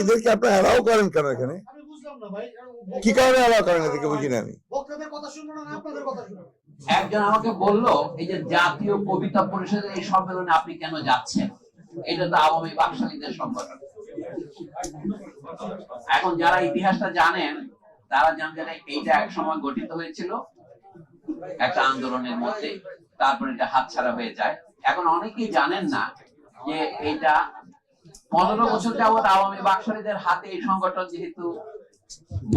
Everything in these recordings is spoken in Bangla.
এদেরকে আপনি অ্যালাউ করেন কেন এখানে? আমি বুঝলাম না ভাই কি কারণে অ্যালাউ করেন এদেরকে বুঝি না আমি? বক্তাদের কথা শুনব না আপনাদের কথা শুনব। একজন আমাকে বলল এই যে জাতীয় কবিতা পরিষদের এই সম্মেলনে আপনি কেন যাচ্ছেন? এটা তো আওয়ামী বাকশালীদের সংগঠন এখন যারা ইতিহাসটা জানেন তারা জানেন যে এইটা এক সময় গঠিত হয়েছিল একটা আন্দোলনের মধ্যে তারপর এটা হাতছাড়া হয়ে যায়। এখন অনেকেই জানেন না যে এটা পনেরো বছর যাবৎ আওয়ামী বাকশালীদের হাতে এই সংগঠন যেহেতু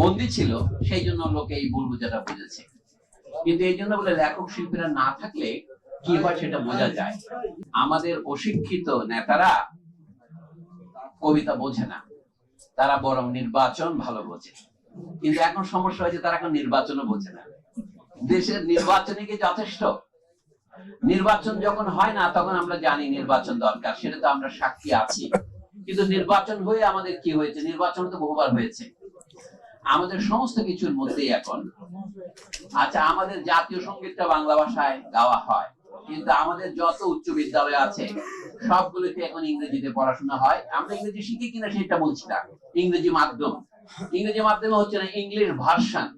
বন্দী ছিল, সেই জন্য লোকে এই ভুল বুঝাটা বুঝেছে। কিন্তু এই জন্য বলে লেখক শিল্পীরা না থাকলে কি হয় সেটা বোঝা যায়। আমাদের অশিক্ষিত নেতারা কবিতা বোঝে না। তারা বরং নির্বাচন ভালো বোঝে। কিন্তু এখন সমস্যা হয়েছে তারা এখন নির্বাচনও বোঝে না। দেশের নির্বাচনে কি যথেষ্ট? নির্বাচন যখন হয় না, তখন আমরা জানি নির্বাচন দরকার। সেটা তো আমরা সাক্ষী আছি। কিন্তু নির্বাচন হয়ে আমাদের কি হয়েছে? নির্বাচন তো বহুবার হয়েছে। আমাদের সমস্ত কিছুর মধ্যেই এখন। আচ্ছা আমাদের জাতীয় সঙ্গীতটা বাংলা ভাষায় গাওয়া হয়। কিন্তু আমাদের যত উচ্চ বিদ্যালয় আছে, সবগুলোতে এখন ইংরেজিতে পড়াশোনা হয়। আমরা ইংরেজি শিখি কিনা সেটা বলছি না। ইংরেজি মাধ্যম। ইংরেজি মাধ্যমে হচ্ছে না ইংলিশ ভার্সন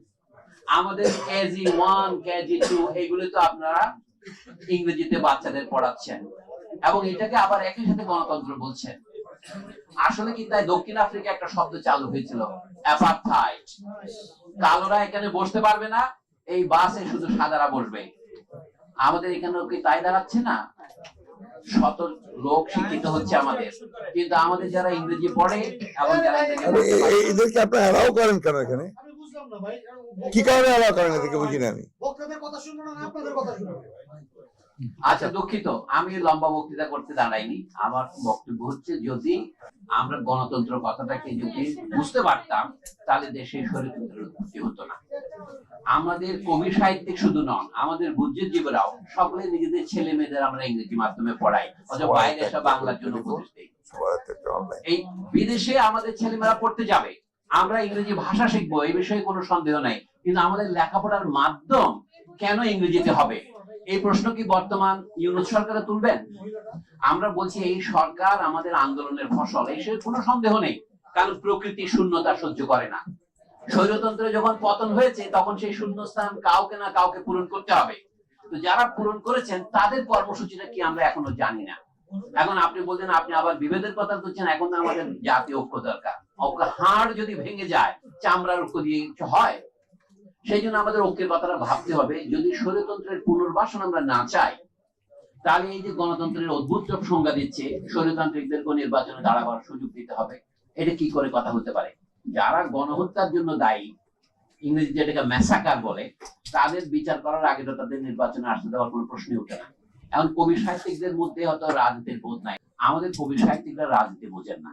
আমাদের কেজি ওয়ান কেজি টু এগুলো তো আপনারা ইংরেজিতে বাচ্চাদের পড়াচ্ছেন। এবং এটাকে আবার একই সাথে গণতন্ত্র বলছেন। আসলে কি তাই দক্ষিণ আফ্রিকা একটা শব্দ চালু হয়েছিল? অ্যাপারথাইড কালোরা এখানে বসতে পারবে না এই বাসে শুধু সাদারা বসবে। আমাদের এখানেও কি তাই দাঁড়াচ্ছে না? শত লোক শিক্ষিত হচ্ছে আমাদের। কিন্তু আমাদের যারা ইংরেজি পড়ে এবং যারা এদেরকে আপনি অ্যালাউ করেন কেন এখানে? আমি বুঝলাম না ভাই। কি কারণে অ্যালাউ করেন এদেরকে বুঝি না আমি? বক্তাদের কথা শুনব না আপনাদের কথা শুনব। আচ্ছা দুঃখিত। আমি লম্বা বক্তৃতা করতে দাঁড়াইনি। আমার বক্তব্য হচ্ছে যদি আমরা গণতন্ত্র কথাটাকে যদি বুঝতে পারতাম তাহলে দেশে স্বৈরতন্ত্রের উৎপত্তি হতো না। আমাদের কবি সাহিত্যিক শুধু নন আমাদের বুদ্ধিজীবীরাও সকলে নিজেদের ছেলে মেয়েদের আমরা ইংরেজি মাধ্যমে পড়াই অথবা বাইরে এসে বাংলার জন্য উপদেশ দিই। এই বিদেশে আমাদের ছেলেমেয়েরা পড়তে যাবে। আমরা ইংরেজি ভাষা শিখব এই বিষয়ে কোনো সন্দেহ নাই। কিন্তু আমাদের লেখাপড়ার মাধ্যম কেন ইংরেজিতে হবে? এই প্রশ্ন কি বর্তমান ইউনুস সরকারে তুলবেন? আমরা বলছি এই সরকার আমাদের আন্দোলনের ফসল, এই কোনো সন্দেহ নেই, কারণ প্রকৃতি শূন্যতা সহ্য করে না। স্বৈরতন্ত্রে যখন পতন হয়েছে, তখন সেই শূন্যস্থান কাউকে না কাউকে পূরণ করতে হবে। তো যারা পূরণ করেছেন, তাদের কর্মসূচিটা কি আমরা এখনও জানি না। এখন আপনি বলছেন, আপনি আবার বিভেদের কথা বলছেন এখন আমাদের জাতীয় ঐক্য দরকার। ঐক্য হাড় যদি ভেঙে যায়, চামড়ার ঐক্য দিয়ে হয় সেই জন্য আমাদের ঐক্যের কথাটা ভাবতে হবে। যদি স্বৈরতন্ত্রের পুনর্বাসন আমরা না চাই, তাহলে এই যে গণতন্ত্রের অদ্ভুত সংজ্ঞা দিচ্ছে স্বৈরতান্ত্রিকদেরকে নির্বাচনে দাঁড়াবার সুযোগ দিতে হবে। এটা কি করে কথা হতে পারে? যারা গণহত্যার জন্য দায়ী, ইংরেজি যেটাকে ম্যাসাকার বলে, তাদের বিচার করার আগে তো তাদের নির্বাচনে আসতে দেওয়ার কোনো প্রশ্নই ওঠে না। এখন কবি সাহিত্যিকদের মধ্যে হয়তো রাজনীতির বোধ নাই। আমাদের কবি সাহিত্যিকরা রাজনীতি বোঝেন না।